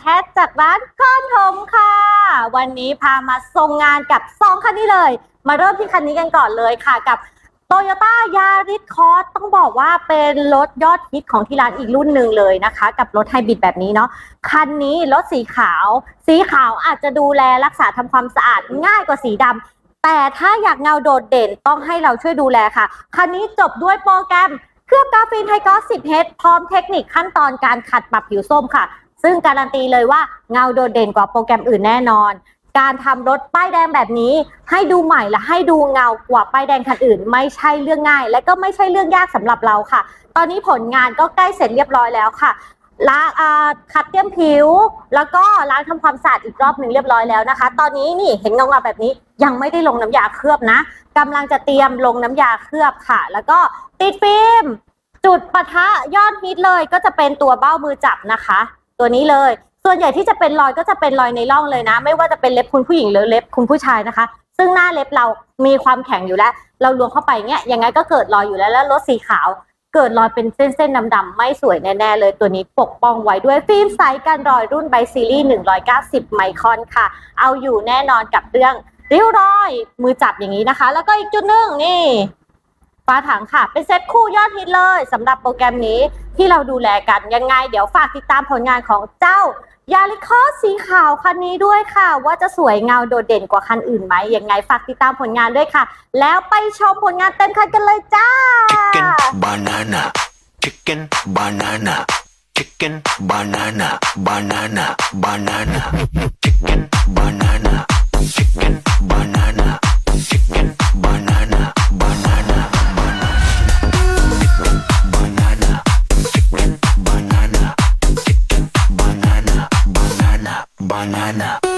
แท้จากร้านก้อนถมค่ะ วันนี้พามาส่งงานกับ 2 คันนี้เลย มาเริ่มที่คันนี้กันก่อนเลยค่ะกับโตโยต้ายาริสคอสต้องบอกว่าเป็นรถยอดฮิตของที่ร้านอีกรุ่นหนึ่งเลยนะคะ กับรถไฮบริดแบบนี้เนาะคันนี้รถสีขาว สีขาวอาจจะดูแลรักษาทำความสะอาดง่ายกว่าสีดำแต่ถ้าอยากเงาโดดเด่นต้องให้เราช่วยดูแลค่ะ คันนี้จบด้วยโปรแกรม เคลือบกราฟีนไฮกอส 10 h พร้อมเทคนิคขั้นตอนการขัดปรับผิวส้มค่ะ ซึ่งการันตีเลยว่าเงาโดดเด่นกว่าโปรแกรมอื่นแน่นอน การทำรถป้ายแดงแบบนี้ ให้ดูใหม่และให้ดูเงากว่าป้ายแดงคันอื่น ไม่ใช่เรื่องง่าย และก็ไม่ใช่เรื่องยากสำหรับเราค่ะ ตอนนี้ผลงานก็ใกล้เสร็จเรียบร้อยแล้วค่ะ ล้างอ่าขัดเตรียมผิว แล้วก็ล้างทำความสะอาดอีกรอบหนึ่งเรียบร้อยแล้วนะคะ ตอนนี้นี่เห็นเงาๆแบบนี้ยังไม่ได้ลงน้ำยาเคลือบนะกำลังจะเตรียมลงน้ำยาเคลือบค่ะ แล้วก็ติดฟิล์มจุดปะทะยอดฮิตเลยก็จะเป็นตัวเบ้ามือจับนะคะ ตัวนี้เลย ส่วนใหญ่ที่จะเป็นรอยก็จะเป็นรอยในร่องเลยนะ ไม่ว่าจะเป็นเล็บคุณผู้หญิงหรือเล็บคุณผู้ชายนะคะ ซึ่งหน้าเล็บเรามีความแข็งอยู่แล้ว เราลวงเข้าไปเงี้ยยังไงก็เกิดรอยอยู่แล้วแล้วรถสีขาว เกิดรอยเป็นเส้นๆดำๆไม่สวยแน่ ๆ เลยตัวนี้ปกป้องไว้ด้วยฟิล์มใสกันรอยรุ่นไบซีรีส์190 ไมครอนค่ะ เอาอยู่แน่นอนกับเรื่องริ้วรอยมือจับอย่างนี้นะคะ แล้วก็อีกจุดหนึ่งนี่ ฝาถังค่ะ เป็นเซตคู่ยอดฮิตเลยสำหรับโปรแกรมนี้ที่เราดูแลกันยังไง เดี๋ยวฝากติดตามผลงานของเจ้ายาริคอสีขาวคันนี้ด้วยค่ะ ว่าจะสวยเงาโดดเด่นกว่าคันอื่นไหมยังไงฝากติดตามผลงานด้วยค่ะ แล้วไปชมผลงานเต็มคันกันเลยจ้า chicken banana chicken banana chicken banana banana banana chicken banana chicken banana.